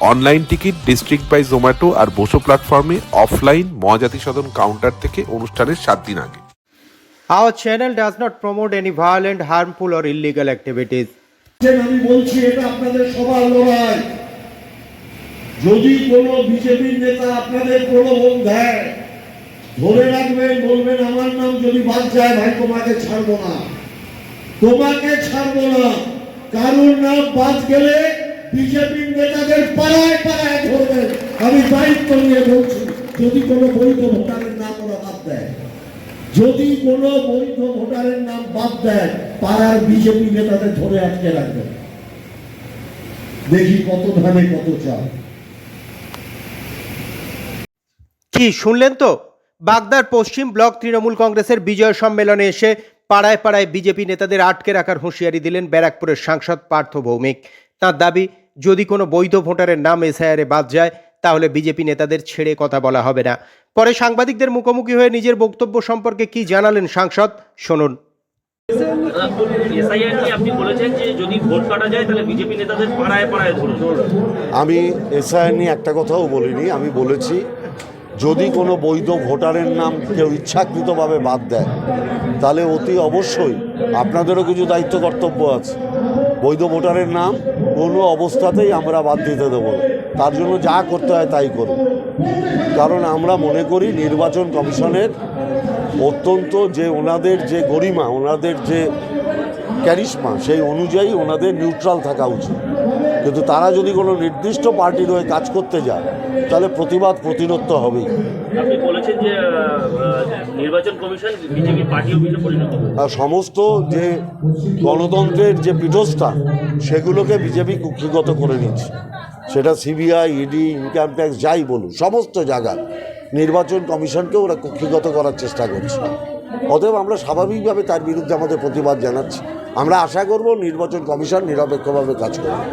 Online ticket district by Zomato আর বসো প্ল্যাটফর্মে offline Mahajati সদন counter থেকে অনুষ্ঠানের সাত দিন আগে। Our channel does not promote any violent, harmful, or illegal activities. আমি বলছি এটা আপনাদের সবার লড়াই। যদি কোনো বিজেপির নেতা আপনাদের প্রলোভন দেয় ধরে রাখবেন বলবেন আমার নাম যদি বাদ যায় ভাই তোমাকে ছাড়বো না। তোমাকে ছাড়বো না। কারোর নাম বাদ গেলে বিজেপির নেতাদের পাড়ায় পাড়ায় আমি দায়িত্ব নিয়ে বলছি, যদি কোনো বৈধ ভোটারের নাম ওরা বাদ দেয়। যদি কোনো বৈধ ভোটারের নাম বাদ দেয়, পাড়ার বিজেপি নেতাদের ধরে আটকে রাখবে। দেখি কত ধানে কত চাল। কি, শুনলেন তো? বাগদার পশ্চিম ব্লক তৃণমূল কংগ্রেসের বিজয় সম্মেলনে এসে পাড়ায় পাড়ায় বিজেপি নেতাদের আটকে রাখার হুঁশিয়ারি দিলেন ব্যারাকপুরের সাংসদ পার্থ ভৌমিক। তার দাবি যদি কোনো বৈধ ভোটারের নাম এসআইআরে বাদ যায় তাহলে বিজেপি নেতাদের ছেড়ে কথা বলা হবে না। পরে সাংবাদিকদের মুখোমুখি হয়ে নিজের বক্তব্য সম্পর্কে কি জানালেন সাংসদ শুনুন। এসআইআর নিয়ে আপনি বলেছেন যে যদি ভোট কাটা যায় তাহলে বিজেপি নেতাদের পাড়ায় পাড়ায় ধরুন? আমি এসআইআর নিয়ে একটা কথাও বলিনি আমি বলেছি যদি কোনো বৈধ ভোটারের নাম কেউ ইচ্ছাকৃতভাবে বাদ দেয় তাহলে অতি অবশ্যই আপনাদেরও কিছু দায়িত্ব কর্তব্য আছে। বৈধ ভোটারের নাম কোনো অবস্থাতেই আমরা বাদ দিতে দেবো তার জন্য যা করতে হয় তাই করব কারণ আমরা মনে করি নির্বাচন কমিশনের অত্যন্ত যে ওনাদের যে গরিমা, ওনাদের যে ক্যারিশমা, সেই অনুযায়ী ওনাদের নিউট্রাল থাকা উচিত। কিন্তু তারা যদি কোনো নির্দিষ্ট পার্টির হয়ে কাজ করতে যায় তাহলে প্রতিবাদ প্রতিরোধ তো হবেই। সমস্ত যে গণতন্ত্রের যে পীঠস্থান সেগুলোকে বিজেপি কুক্ষিগত করে নিচ্ছে। সেটা সিবিআই ইডি ইনকাম ট্যাক্স যাই বলুন সমস্ত জায়গায় নির্বাচন কমিশনকে ওরা কুক্ষিগত করার চেষ্টা করছে। অতএব আমরা স্বাভাবিকভাবে তার বিরুদ্ধে আমাদের প্রতিবাদ জানাচ্ছি। আমরা আশা করব নির্বাচন কমিশন নিরপেক্ষভাবে কাজ করবে।